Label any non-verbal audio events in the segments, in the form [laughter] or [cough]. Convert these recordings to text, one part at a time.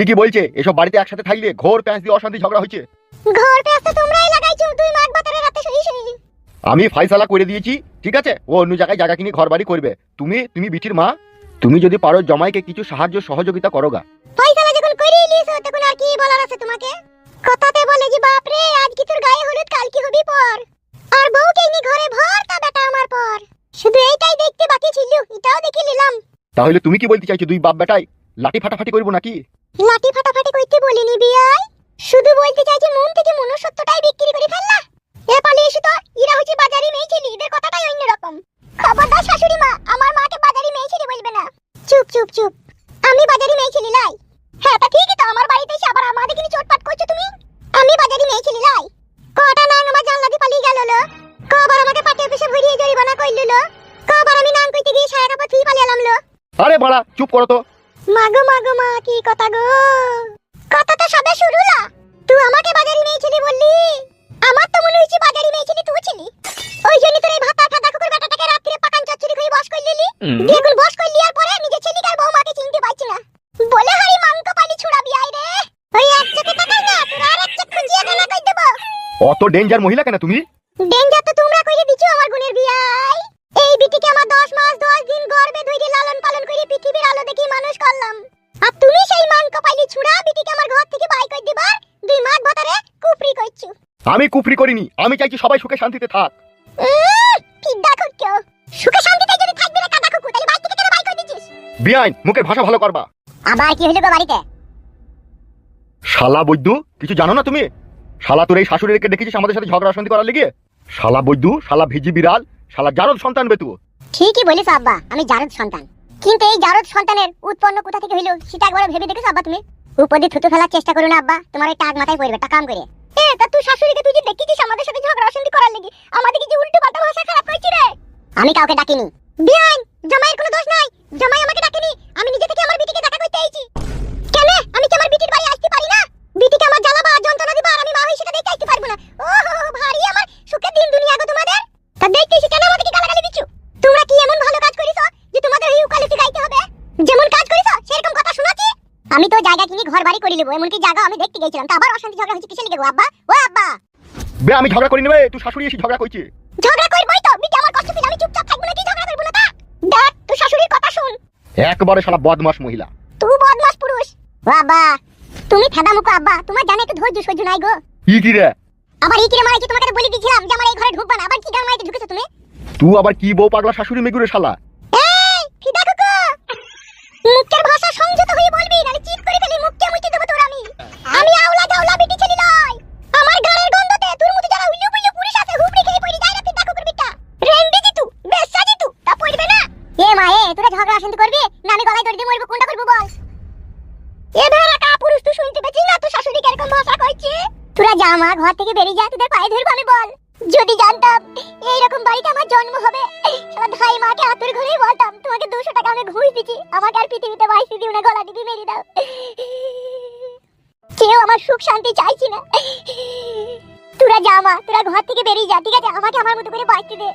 ঠিকই বলছে এসব বাড়িতে একসাথে থাকলে ঘোর প্যাঁচ দিয়ে অশান্তি ঝগড়া হয়েছে ঘর পেস্তা তোমরাই লাগাইছো তুই মাগ বাতারে রাতে শুই শুই। আমি ফাইসালা করে দিয়েছি ঠিক আছে? ও অন্য জায়গায় জায়গা কিনে ঘর বাড়ি করবে। তুমি তুমি বিটির মা তুমি যদি পারো জমাইকে কিছু সাহায্য সহযোগিতা করো গা ফয়সালা যখন করিয়ে লিয়েছো তখন আর কি বলার আছে তোমাকে? কথাতে বলে যে বাপ রে আজ কি তোর গায়ে হলুদ কাল কি হবি পর। আর বউকে নি ঘরে ভর তা বেটা আমার পর। শুধু এইটাই দেখতে বাকি ছিল এটাও দেখে নিলাম। তাহলে তুমি কি বলতে চাইছো দুই বাপ বেটাই লাঠি ফাটাফাটি করব নাকি? লাঠি ফাটাফাটি কইতে বলিনি বিয়াই। শুধু বলতে চাইছি মন থেকে মনুষ্যত্বটাই বিক্রি করে ফেললা। এ পালিয়ে এসে তো ইরা হচ্ছে বাজারি মেয়ে ছেলে, এদের কথাটাই অন্যরকম খবরদার শাশুড়ি মা, আমার মাকে বাজারি মেয়ে ছেলে বলবে না। চুপ চুপ চুপ। আমি বাজারি মেয়ে ছেলে লাই। হ্যাঁ তা ঠিকই তো, আমার বাড়িতে এসে আবার আমাদের কিনে চোটপাট করছ তুমি? আমি বাজারি মেয়ে ছেলে লাই। কটা নাং আমার জানলা দিয়ে পালিয়ে গেল লো। কবার আমাকে পাটে অফিসে ভরিয়ে জরিমানা কইল লো। কবার আমি নাং কইতে গিয়ে সারা কাপড় থুই পালিয়ে এলাম লো। আরে বাড়া, চুপ করো তো। মাগো মাগো মা কি কথা গো? কথা তো সবে শুরু না? তুই আমাকে বাজারি মেয়ে ছিলি বললি? আমার তো মনে হচ্ছে বাজারি মেয়ে ছিলি তুই ছিলি। ওই জন্য তোর এই ভাতা ফাতা কুকুর বেটাটাকে রাত্রে পাকান চচ্চড়ি করে বস করে লিলি। দিয়ে এখন বস করে লিয়ার পরে নিজে ছেলে আর বউমাকে চিনতে পারছি না। বলে হারি মাংক পালি ছুড়াবি আই রে। ওই এক চোখে তাকাই না তোর আর এক চোখ খুঁজিয়ে কানা কই দেব? অত ডেঞ্জার মহিলা কেন তুমি? আমি কুফরি করিনি আমি চাইছি সবাই সুখে শান্তিতে থাক। ঠিক দেখো কেউ সুখে শান্তিতে যদি থাকবি না কাদা কুকু তাহলে বাই থেকে কেন বাই কই দিছিস বিআইন মুখের ভাষা ভালো করবা। আবার কি হলো গো বাড়িতে? শালা বৈদ্যু কিছু জানো না তুমি? শালা তোর এই শাশুড়িকে দেখেছিস আমাদের সাথে ঝগড়া শান্তি করার লেগে? শালা বৈদ্যু শালা ভিজি বিড়াল শালা জারদ সন্তান বে তুই ঠিকই বলিস আব্বা আমি জারদ সন্তান। কিন্তু এই জারদ সন্তানের উৎপন্ন কোথা থেকে হইল সেটা একবার ভেবে দেখেছ আব্বা তুমি? উপর থুতু ফেলার চেষ্টা করো না আব্বা তোমার এই টাক মাথায় পড়বে টাকাম করে। এ তা তুই শাশুড়িকে তুই যে দেখেছিস আমাদের সাথে ঝগড়া অশান্তি করার লেগে আমাদেরকে যে উল্টো পাল্টা ভাষা খারাপ করেছি রে। আমি কাউকে ডাকিনি। বিয়ান জামাইয়ের কোনো দোষ নাই। জামাই আমাকে ডাকেনি আমি নিজে থেকে আমার বিটিকে দেখা করতে আইছি কেন? আমি কি আমার বিটির বাড়ি আসতে পারি না? বিটিকে আমার জ্বালাবা যন্ত্রণা দিবা আর আমি মা হই সেটা দেখতে আসতে পারব না। ও হো হো, ভারী আমার সুখের দিন দুনিয়া গো তোমাদের তা দেখতেছি কেন আমাদেরকে গালাগালি দিচ্ছ তোমরা কি এমন ভালো কাজ করিছো যে তোমাদের এই উকালতি গাইতে হবে যেমন কাজ করিছো সেরকম কথা শোনাচ্ছি আমি তো জায়গা কিনে এমনকি জায়গা আমি দেখতে গেছিলাম তা আবার অশান্তি ঝগড়া হচ্ছে কিসে লেগে গো আব্বা ও আব্বা! বে আমি ঝগড়া করি নেবে তুই শাশুড়ি এসে ঝগড়া ঝগড়া করবই তো বিটি আমার কষ্ট পেলে আমি চুপচাপ থাকব না কি ঝগড়া করব না তা? দেখ তুই শাশুড়ির কথা শুন। একবারে শালা বদমাস মহিলা। তুই বদমাস পুরুষ। ও আব্বা তুমি ফেদা আব্বা তোমার জানে একটু ধৈর্য সহ্য নাই গো। ই কি রে? আবার মারাইছি তোমাকে তো বলে দিয়েছিলাম যে আমার এই ঘরে ঢুকবা না আবার কি গান ঢুকেছো তুমি? তুই আবার কি বউ পাগলা শাশুড়ি মেগুরে শালা? এই ফিদা কুকু! মুখের ভাষা সংযত হয়ে বলবি নালে চিট আমি আউলা গাউলা বেটি ছেলে লয় আমার গালের গন্ধতে তোর মতো যারা উল্লু বুল্লু পুরুষ আছে, হুবড়ি খেয়ে পড়ি যায় না ফিদা কুকুর বিটা রেন্ডি জিতু বেশা জিতু, তা পড়বে না। এ মা, এ, তোরা ঝগড়া শান্তি করবি? না, আমি গলায় দড়ি দিয়ে মরবো, কোনটা করব বল? এ ভেড়া কা পুরুষ, তুই শুনতে পেছিস না? তোর শাশুড়ি কীরকম ভাষা কইছে? তোরা যা মা, ঘর থেকে বেরিয়ে যা, তোদের পায়ে ধরবো আমি, বল। যদি জানতাম এইরকম বাড়িতে আমার জন্ম হবে ধাই মাকে আতুর ঘরেই বলতাম, তোমাকে দুশো টাকা আমি ঘুষ দিচ্ছি। আমাকে আর পৃথিবীতে বাইসি দিও না গলা দিবি, মেরে দাও। কেউ আমার সুখ শান্তি চাইছি না। তোরা যা মা, তোরা ঘর থেকে বেরিয়ে যা, ঠিক আছে? আমাকে আমার মতো করে বাঁচতে দে।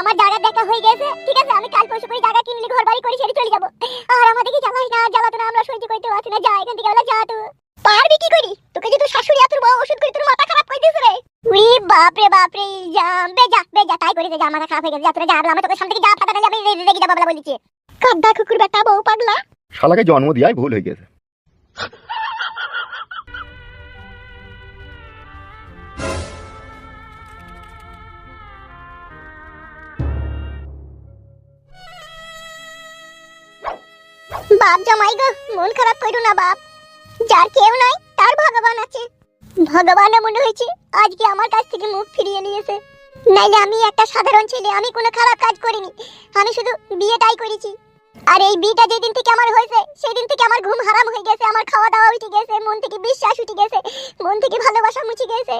আমার জায়গা দেখা হয়ে গেছে, ঠিক আছে? আমি কাল পরশু করে জায়গা কিনলে ঘর বাড়ি করে সেরে চলে যাব। আর আমাদেরকে জ্বালাই না জ্বালাতো না, আমরা সহ্য করতে পারছি না। যা, এখান থেকে বলে যা তো। পারবি কি করি? তোকে যে তোর শাশুড়ি আর তোর বউ ওষুধ করে তোর মাথা খারাপ করে দিয়েছে রে। উই বাপ রে বাপ রে জাম বেজা বেজা তাই করে যা মাথা খারাপ হয়ে গেছে। যা, তোরা যা আমি তোকে সামনে থেকে যা ফাটা আমি রেগে রেগে যাব বলে বলেছি। কাদ্দা কুকুর বেটা, বউ পাগলা। শালাকে জন্ম দিয়াই ভুল হয়ে গেছে। বাপ জামাই গো, মন খারাপ করো না বাপ। যার কেউ নাই, তার ভগবান আছে। ভগবান মনে হয়েছে, আজকে আমার কাছ থেকে মুখ ফিরিয়ে নিয়েছে নাইলে আমি একটা সাধারণ ছেলে, আমি কোনো খারাপ কাজ করিনি। আমি শুধু বিয়েটাই করেছি। আর এই বিয়েটা যেদিন থেকে আমার হয়েছে সেই দিন থেকে আমার ঘুম হারাম হয়ে গেছে, আমার খাওয়া দাওয়া উঠে গেছে, মন থেকে বিশ্বাস উঠে গেছে, মন থেকে ভালোবাসা মুছে গেছে।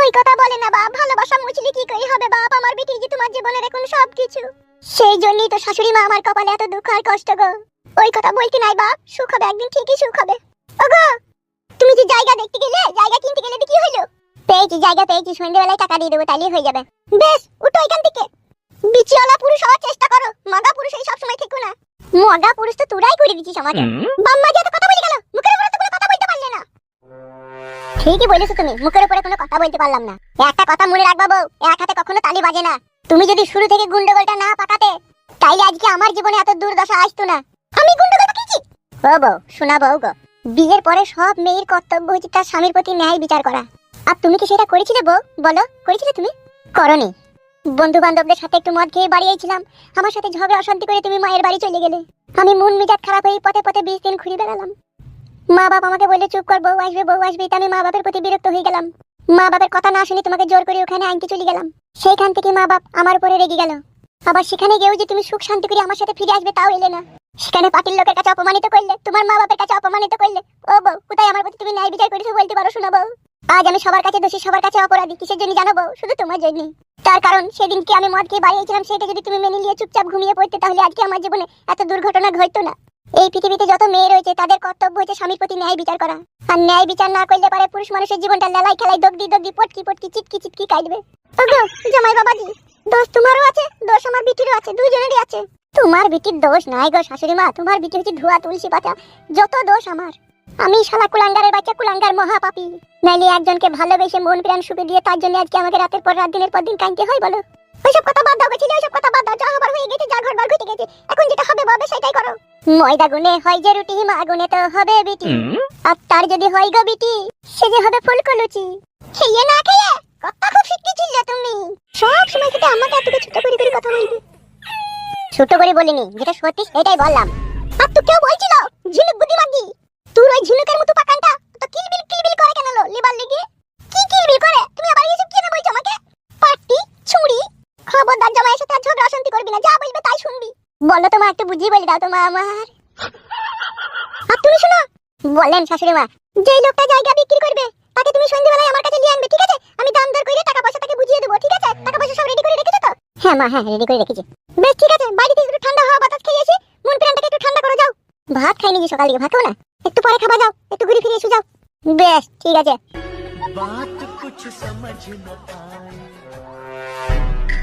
ওই কথা বলে না বাপ, ভালোবাসা মুছলে কি করে হবে বাপ, আমার বেটি যে তোমার জীবনের এখন সব কিছু সেই জন্যই তো শাশুড়ি মা আমার কপালে এত দুঃখ আর কষ্ট গো। ওই কথা বলতে নাই বাপ। সুখ হবে একদিন ঠিকই সুখ হবে। ওগো তুমি যে জায়গা দেখতে গেলে জায়গা কিনতে গেলে কি হলো পেয়েছি জায়গা পেয়েছি সন্ধ্যেবেলায় টাকা দিয়ে দেবো তাহলেই হয়ে যাবে। বেশ উঠো এখান থেকে। বিচিওয়ালা পুরুষ হওয়ার চেষ্টা করো। মগা পুরুষ এই সবসময় থেকো না। মগা পুরুষ তো তোরাই করে দিচ্ছিস আমাকে। বাম্মা যত কথা বলে গেল মুখের উপর তো কোনো কথা বলতে পারলে না। ঠিকই বলেছ তুমি মুখের উপরে কোনো কথা বলতে পারলাম না। একটা কথা মনে রাখবা বউ এক হাতে কখনো তালি বাজে না। তুমি যদি শুরু থেকে গুন্ডগোলটা না পাকাতে তাইলে আজকে আমার জীবনে এত দুর্দশা আসতো না। আমি গুন্ডগোল পাকিয়েছি ও বউ, শোনা বউ গো, বিয়ের পরে সব মেয়ের কর্তব্য হচ্ছে তার স্বামীর প্রতি ন্যায় বিচার করা। আর তুমি কি সেটা করেছিলে বউ? বলো, করেছিলে তুমি? করনি। বন্ধু বান্ধবদের সাথে একটু মদ খেয়ে বাড়ি আইছিলাম আমার সাথে ঝগড়া অশান্তি করে তুমি মায়ের বাড়ি চলে গেলে। আমি মন মেজাজ খারাপ হয়ে পথে পথে বিশ দিন ঘুরে বেড়ালাম। মা বাপ আমাকে বললে, চুপ কর বউ, আসবে বউ আসবে। আমি মা বাপের প্রতি বিরক্ত হয়ে গেলাম। মা বাপের কথা না শুনে তোমাকে জোর করে ওখানে আনতে চলে গেলাম। সেইখান থেকে মা বাপ আমার উপরে রেগে গেল। আবার সেখানে গিয়েও যে তুমি সুখ শান্তি করে আমার সাথে ফিরে আসবে, তাও এলে না। সেখানে পাটির লোকের কাছে অপমানিত করলে? তোমার মা বাপের কাছে অপমানিত করলে? ও বউ, কোথায় আমার প্রতি তুমি ন্যায় বিচার করেছ বলতে পারো, শোনা বউ। আজ আমি সবার কাছে দোষী, সবার কাছে অপরাধী। কিসের জন্য জানো বউ? শুধু তোমার জন্য তার কারণ সেদিনকে আমি মদ খেয়ে বাড়িয়েছিলাম, সেটা যদি তুমি মেনে নিয়ে চুপচাপ ঘুমিয়ে পড়তে, তাহলে আজকে আমার জীবনে এত দুর্ঘটনা ঘটতো না। এই পৃথিবীতে যত মেয়ে রয়েছে, তাদের কর্তব্য হচ্ছে স্বামীর প্রতি ন্যায় বিচার করা। আর ন্যায় বিচার না করলে পারে পুরুষ মানুষের জীবনটা লেলাই খেলাই দগদি দগদি, পটকি পটকি, চিটকি চিটকি কাটবে। জামাই বাবাজি, দোষ তোমারও আছে, দোষ আমার বিটিরও আছে, দুজনেরই আছে। তোমার বিটির দোষ নাই গো শাশুড়ি মা তোমার বিটি হচ্ছে ধোয়া তুলসী পাতা যত দোষ আমার। আমি শালা কুলাঙ্গারের বাচ্চা কুলাঙ্গার মহাপাপী। নাইলে একজনকে ভালোবেসে মন প্রাণ সুপে দিয়ে তার জন্য আজকে আমাকে রাতের পর রাত দিনের পর দিন কাঁদতে হয় বলো? ওইসব কথা বাদ দাও ছিল ওইসব কথা বাদ দাও। যা হবার হয়ে গেছে যা ঘরবার ঘটে গেছে। এখন যেটা হবে বাবা সেটাই করো। ময়দা গুনে হয় যে রুটি মা গুনে তো হবে বিটি। আর তার যদি হয় গো বিটি সে যে হবে ফুলকো লুচি খেয়ে না খেয়ে কথা খুব শিখতে ছিল তুমি। সব সময় কিন্তু আমাকে এত ছোট করে করে কথা বলবে ছোট করে বলিনি, যেটা সত্যি সেটাই বললাম। আর তুই কেউ বলছিল, ঝিনুক বুদ্ধি মাগি তোর ওই ঝিনুকের মতো পাকানটা, তো কিলবিল কিলবিল করে কেন লো লিবার লিগে? কি কিলবিল করে? তুমি আবার এসব কি না বলছো আমাকে? পাটি ছুরি? খবরদার জামাইয়ের সাথে আর ঝগড়া অশান্তি করবি না, যা বলবে তাই শুনবি। বলো তোমা একটু বুঝিয়ে বলে দাও তোমা আমার। আর তুমি শোনো, বলেন শাশুড়ি মা যে লোকটা জায়গা বিক্রি করবে, তাকে তুমি সন্ধ্যেবেলায় আমার কাছে নিয়ে আনবে, ঠিক আছে? আমি দাম দর করে টাকা পয়সা তাকে বুঝিয়ে দেবো, ঠিক আছে? টাকা পয়সা সব রেডি করে রেখেছো তো হ্যাঁ মা হ্যাঁ রেডি করে রেখেছি। বেশ, ঠিক আছে বাড়ি থেকে একটু ঠান্ডা হওয়া বাতাস খেয়ে এসে মন প্রাণটাকে একটু ঠান্ডা করে যাও। ভাত খাই যে সকাল দিকে ভাত খাও না? একটু পরে খাবা যাও, একটু ঘুরে ফিরে এসে, যাও। বেশ, ঠিক আছে।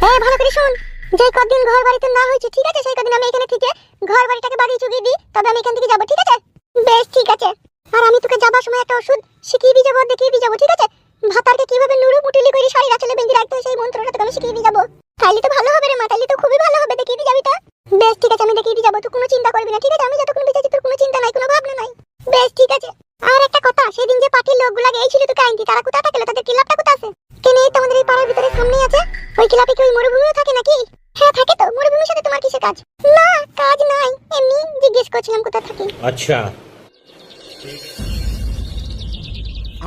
এই ভালো করে শুন যে কদিন ঘর বাড়িতে না হয়েছে, ঠিক আছে, সেই কদিন আমি এখানে থেকে ঘর বাড়িটাকে বাড়ি চুকিয়ে দিই, তবে আমি এখান থেকে যাব, ঠিক আছে? বেশ, ঠিক আছে। আর আমি তোকে যাবার সময় একটা ওষুধ শিখিয়ে দিয়ে যাব, দেখিয়ে দিয়ে যাব, ঠিক আছে? ভাতারকে কীভাবে নুরু মুটিলি করে শাড়ি রাখলে বেঁধে রাখতে হয়, সেই মন্ত্রটা তোকে আমি শিখিয়ে দিয়ে যাব। তাহলে তো ভালো হবে রে মা তাহলে তো খুবই ভালো হবে। দেখিয়ে যাবি তো? বেশ ঠিক আছে আমি দেখিয়ে যাব। তুই কোনো চিন্তা করবি না ঠিক আছে? আমি যতক্ষণ বেঁচে আছি তোর কোনো চিন্তা নাই কোনো ভাবনা নাই। বেশ ঠিক আছে। আর একটা কথা সেদিন যে পার্টির লোকগুলা গিয়েছিল তো আইনতি তারা কোথায় থাকে তাদের কিলাপটা কোথায় আছে? কে নেই তোমাদের এই পাড়ার ভিতরে সামনেই আছে? ওই কিলাপে কি ওই মরুভূমিও থাকে নাকি? হ্যাঁ থাকে তো। মরুভূমির সাথে তোমার কিসের কাজ? না কাজ নাই। এমনি জিজ্ঞেস করছিলাম কোথায় থাকে। আচ্ছা।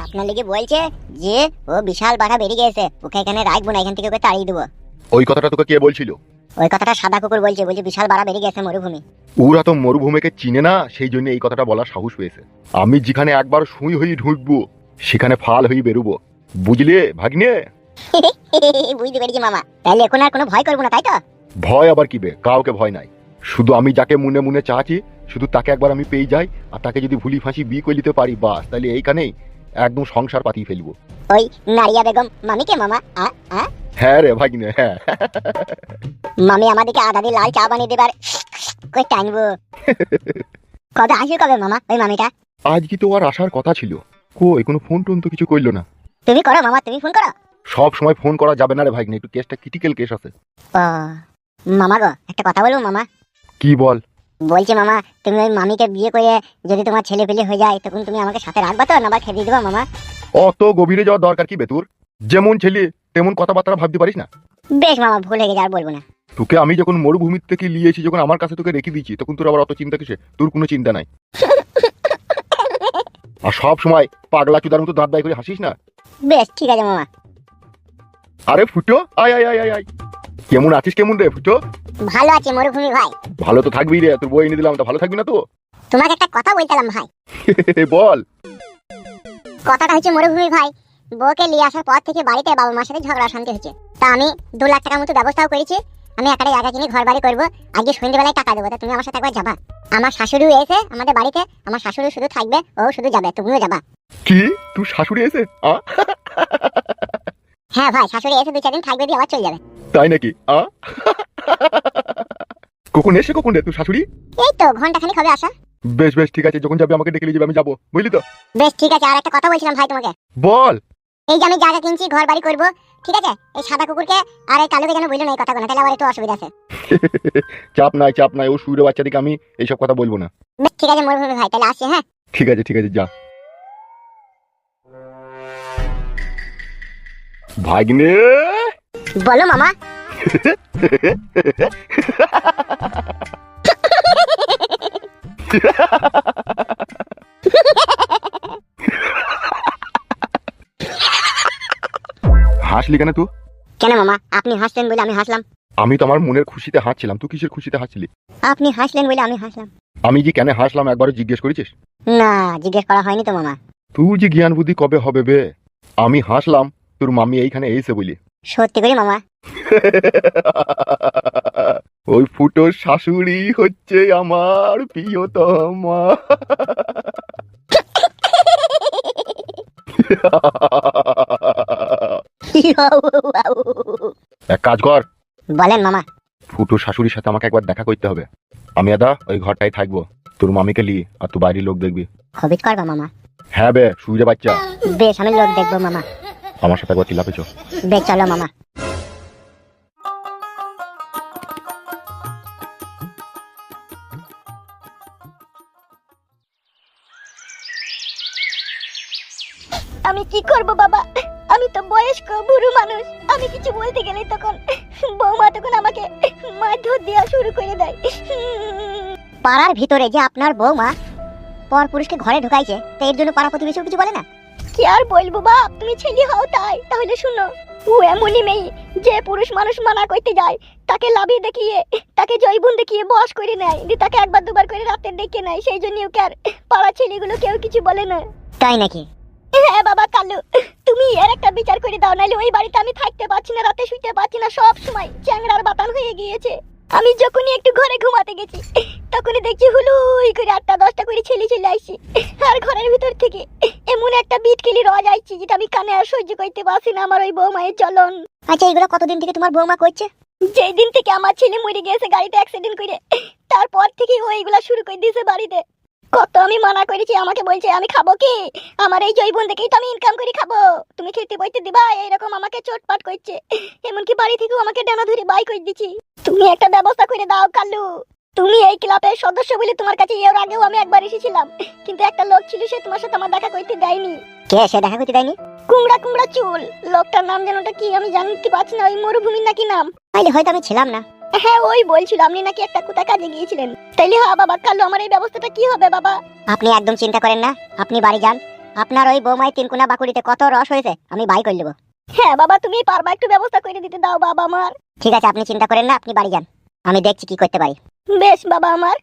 আপনার লেগে বলছে যে ও বিশাল বাধা বেরিয়ে গেছে। ওকে এখানে রাখব না এখান থেকে ওকে তাড়িয়ে দেবো। ওই কথাটা তোকে কে বলছিল? ওই কথাটা সাদা কুকুর বলছে বলছে বিশাল বাড়া বেরিয়ে গেছে মরুভূমি। ওরা তো মরুভূমিকে চিনে না সেই জন্য এই কথাটা বলার সাহস পেয়েছে। আমি যেখানে একবার সুই হয়ে ঢুকবো সেখানে ফাল হয়ে বেরোবো। বুঝলে ভাগ্নে? [laughs] বুঝতে পেরেছি মামা। তাহলে এখন আর কোনো ভয় করব না তাই তো? ভয় আবার কি বে? কাউকে ভয় নাই। শুধু আমি যাকে মনে মনে চাচ্ছি শুধু তাকে একবার আমি পেয়ে যাই আর তাকে যদি ভুলি ফাঁসি বিয়ে করে নিতে পারি বাস। তাহলে এইখানেই একদম সংসার পাতিয়ে ফেলব। ওই নারিয়া বেগম মামিকে মামা? আ আ? হ্যাঁ রে ভাগ্নে হ্যাঁ। মামি আমাদেরকে আধা দিয়ে লাল চা বানিয়ে দেবার। কই টানবো কবে আসবে কবে মামা ওই মামিটা? আজ কি তো আর আসার কথা ছিল। কই কোনো ফোন টোন তো কিছু করল না। তুমি করো মামা তুমি ফোন করো। সব সময় ফোন করা যাবে না রে ভাগ্নে একটু কেসটা ক্রিটিক্যাল কেস আছে। মামা গো একটা কথা বলব মামা? কি বল? বলছি মামা তুমি ওই মামিকে বিয়ে করে যদি তোমার ছেলে পেলে হয়ে যায় তখন তুমি আমাকে সাথে রাখবা তো? না খেতে দিবা মামা। অত গভীরে যাওয়ার দরকার কি বেতুর যেমন ছেলে তেমন কথাবার্তা ভাবতে পারিস না? বেশ মামা ভুল হয়ে গেছে আর বলব না। তোকে আমি যখন মরুভূমির থেকে নিয়েছি যখন আমার কাছে তোকে রেখে দিয়েছি তখন তোর আবার অত চিন্তা কিসে তোর কোনো চিন্তা নাই। [laughs] আর সব সময় পাগলা চুদার মতো দাঁত দায় করে হাসিস না? বেশ ঠিক আছে মামা। আরে ফুটো আয় আয় আয় আয় আয়। কেমন আছিস কেমন রে ফুটো? ভালো আছে মরুভূমি ভাই। ভালো তো থাকবি রে তোর বই এনে দিলাম তো ভালো থাকবি না তো? তোমাকে একটা কথা বলছিলাম ভাই। [laughs] বল। কথাটা হচ্ছে মরুভূমি ভাই বউকে নিয়ে আসার পর থেকে বাড়িতে বাবা মার সাথে ঝগড়া শান্তি হচ্ছে। তা আমি দু লাখ টাকার মতো ব্যবস্থাও করেছি আমি একটা জায়গা কিনে ঘর বাড়ি করব আজকে সন্ধ্যেবেলায় টাকা দেবো তা তুমি আমার সাথে একবার যাবা। আমার শাশুড়িও এসে আমাদের বাড়িতে আমার শাশুড়ি শুধু থাকবে ও শুধু যাবে তুমিও যাবা। কি? তুই শাশুড়ি এসে? [laughs] হ্যাঁ ভাই শাশুড়ি এসে দু চার দিন থাকবে দিয়ে আবার চলে যাবে। তাই নাকি? আ? [laughs] কখন এসে কখন রে তুই শাশুড়ি? এই তো ঘণ্টা খানিক হবে আসা বেশ বেশ ঠিক আছে যখন যাবে আমাকে ডেকে নিয়ে যাবে আমি যাব বুঝলি তো? বেশ ঠিক আছে আর একটা কথা বলছিলাম ভাই তোমাকে। বল। এই যে আমি জায়গা কিনছি ঘর বাড়ি করব ঠিক আছে? এই সাদা কুকুরকে আর এই কালোকে যেন বলল না এই কথাগুলো তাহলে আবার একটু অসুবিধা আছে। [laughs] চাপ নাই চাপ নাই ও সুরে বাচ্চাদিকে আমি এইসব কথা বলব না। বেশ ঠিক আছে মরুভূমি ভাই তাহলে আসছি হ্যাঁ? ঠিক আছে ঠিক আছে যা। ভাগ্নে? বলো মামা। হাসলি কেন তুই? কেন মামা? আপনি হাসলেন বলে আমি হাসলাম। আমি তো আমার মনের খুশিতে হাসছিলাম। তুই কিসের খুশিতে হাসছিলি? আপনি হাসলেন বলে আমি হাসলাম। আমি যে কেন হাসলাম একবারও জিজ্ঞেস করেছিস? না জিজ্ঞেস করা হয়নি তো মামা। তুই যে জ্ঞান বুদ্ধি কবে হবে বে? আমি হাসলাম। তোর মামি এইখানে এসে বলি। সত্যি করে মামা? [laughs] ওই ফুটো শাশুড়ি হচ্ছে আমার প্রিয়তমা। [laughs] এক কাজ কর। বলেন মামা। ফুটো শাশুড়ির সাথে আমাকে একবার দেখা করতে হবে। আমি আদা ওই ঘরটাই থাকব। তোর মামিকে লি আর তুই বাইরের লোক দেখবি। হবিট করবা মামা। হ্যাঁ বে সুবিধা বাচ্চা। বেশ আমি লোক দেখব মামা। আমার সাথে একবার চিল্লাপেছো বেশ, চলো মামা। আমি কি করব, বাবা? আমি তো বয়স্ক, বুড়ো মানুষ। আমি কিছু বলতে গেলে তখন বৌমা তখন আমাকে মারধর দেওয়া শুরু করে দেয়। পাড়ার ভিতরে যে আপনার বৌমা পর পুরুষকে ঘরে ঢুকাইছে, তো এর জন্য পাড়া প্রতিবেশীও কিছু বলে না? কি আর বলব বাপ তুমি ছেলে হও তাই। তাহলে শুনো ও এমনই মেয়ে যে পুরুষ মানুষ মানা করতে যায় তাকে লাভে দেখিয়ে তাকে জৈবন দেখিয়ে বস করে নেয় দিয়ে তাকে একবার দুবার করে রাতে ডেকে নেয় সেই জন্য ওকে আর পাড়া ছেলেগুলো কেউ কিছু বলে না। তাই নাকি? হ্যাঁ বাবা কালু তুমি এর একটা বিচার করে দাও নাহলে ওই বাড়িতে আমি থাকতে পারছি না রাতে শুইতে পারছি না সব সময় চ্যাংড়ার বাতান হয়ে গিয়েছে। আমি যখনই একটু ঘরে ঘুমাতে গেছি তখনই দেখি হুলুই করে আটটা দশটা করে ছেলে ছেলে আইছি আর ঘরের ভিতর থেকে এমন একটা বিট বিটকেলি রজ আইছি যেটা আমি কানে আর সহ্য করতে পারছি না আমার ওই বৌমায়ের চলন। আচ্ছা এগুলো কতদিন থেকে তোমার বৌমা করছে? যেই দিন থেকে আমার ছেলে মরে গেছে গাড়িতে অ্যাক্সিডেন্ট করে তারপর থেকে ও শুরু করে দিয়েছে বাড়িতে। কত আমি মানা করেছি আমাকে বলছে আমি খাব কি? আমার এই জৈবন দেখেই তো আমি ইনকাম করে খাব। তুমি খেতে বইতে দিবা এইরকম আমাকে চোটপাট করছে। এমনকি বাড়ি থেকেও আমাকে ডানা ধরে বাই করে দিচ্ছি। তুমি একটা ব্যবস্থা করে দাও কাল্লু। তুমি এই ক্লাবের সদস্য বলে তোমার কাছে এর আগেও আমি একবার এসেছিলাম। কিন্তু একটা লোক ছিল সে তোমার সাথে আমার দেখা করতে দেয়নি। কে সে দেখা করতে দেয়নি? কুমড়া কুমড়া চুল। লোকটার নাম যেন কি আমি জানতে পারছি না ওই মরুভূমির নাকি নাম? তাইলে হয়তো আমি ছিলাম না। হ্যাঁ ওই বলছিল আপনি নাকি একটা কোথায় কাজে গিয়েছিলেন। তাইলে হ্যাঁ বাবা কালো আমার এই ব্যবস্থাটা কি হবে বাবা? আপনি একদম চিন্তা করেন না আপনি বাড়ি যান। আপনার ওই বৌমায় তিনকুনা বাকুড়িতে কত রস হয়েছে আমি বাই করে দেবো হ্যাঁ বাবা তুমি পারবা একটু ব্যবস্থা করে দিতে দাও বাবা আমার। ঠিক আছে আপনি চিন্তা করেন না আপনি বাড়ি যান। আমি দেখছি কি করতে পারি। বেশ বাবা আমার।